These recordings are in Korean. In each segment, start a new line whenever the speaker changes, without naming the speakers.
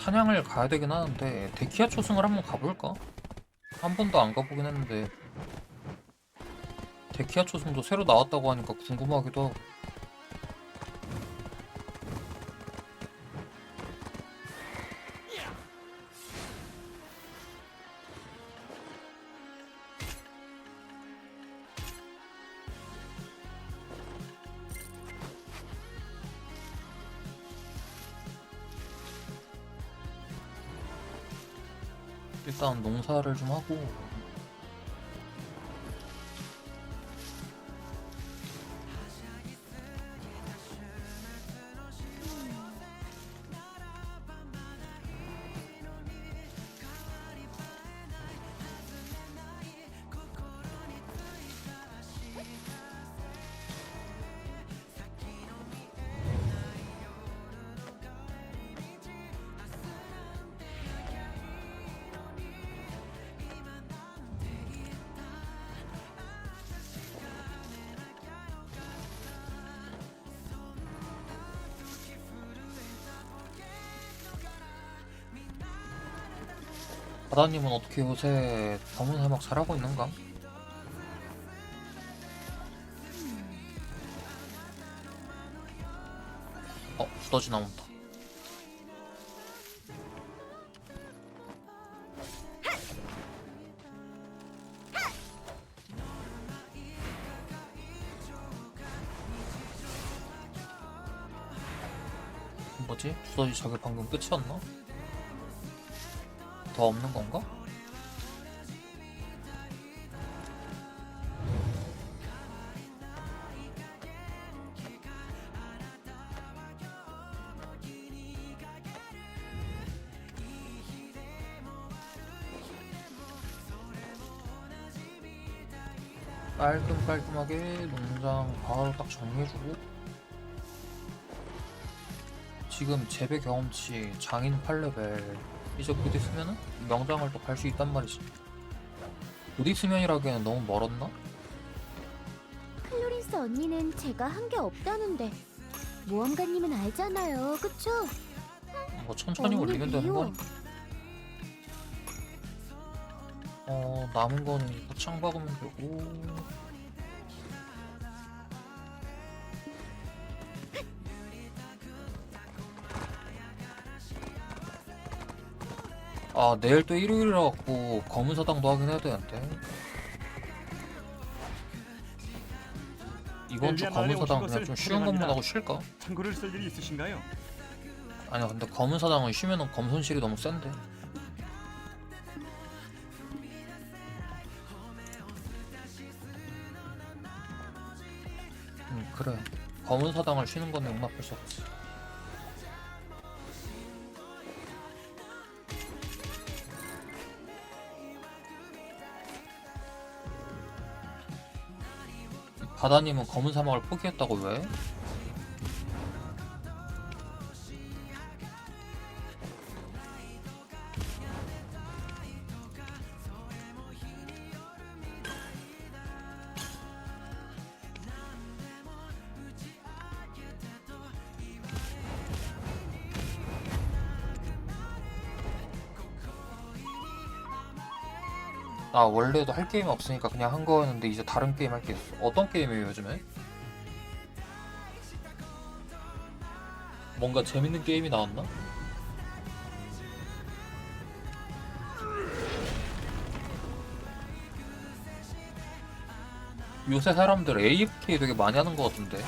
사냥을 가야 되긴 하는데 데키아 초승을 한번 가볼까? 한 번도 안 가보긴 했는데 데키아 초승도 새로 나왔다고 하니까 궁금하기도 하고 일단 농사를 좀 하고 바다님은 어떻게 요새 검은 해막 잘하고 있는가? 어, 두더지 나온다. 뭐지? 두더지 자기 방금 끝이었나? 더 없는 건가? 깔끔깔끔하게 농장 바로 딱 정리해주고 지금 재배 경험치 장인 8레벨 이제 곧 있으면은 명장을 또 갈 수 있단 말이지 곧 있으면이라기에는 너무 멀었나?
클로린스 언니는 제가 한 게 없다는데 모험가님은 알잖아요, 그쵸?
뭐 천천히
언니
올리면 되는
미워.
거니까 어 남은 거는 이거 창 박으면 되고 아 내일 또 일요일이라 갖고 검은 사당도 하긴 해야 되는데 이번 주 검은 사당 그냥 좀 쉬운. 것만 하고 쉴까?
참고를 쓸 일이 있으신가요?
아니야 근데 검은 사당은 쉬면은 검손실이 너무 센데 음 그래 검은 사당을 쉬는 건 용납할 수 없지 바다님은 검은 사막을 포기했다고 왜? 나 원래도 할 게임이 없으니까 그냥 한 거였는데 이제 다른 게임 할 게 있어. 어떤 게임이에요 요즘에? 뭔가 재밌는 게임이 나왔나? 요새 사람들 AFK 되게 많이 하는 것 같은데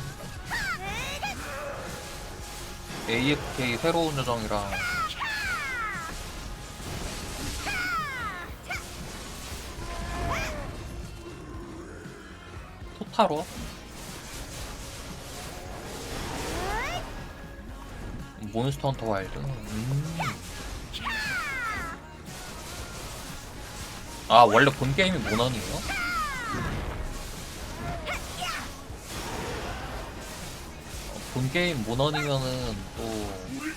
AFK 새로운 요정이랑 토타로 몬스터 헌터 와일드 음. 아 원래 본 게임이 모넌이에요? 어, 본 게임 모넌이면은
또뭘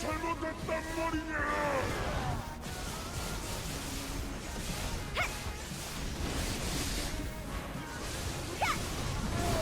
잘못했단 말이냐?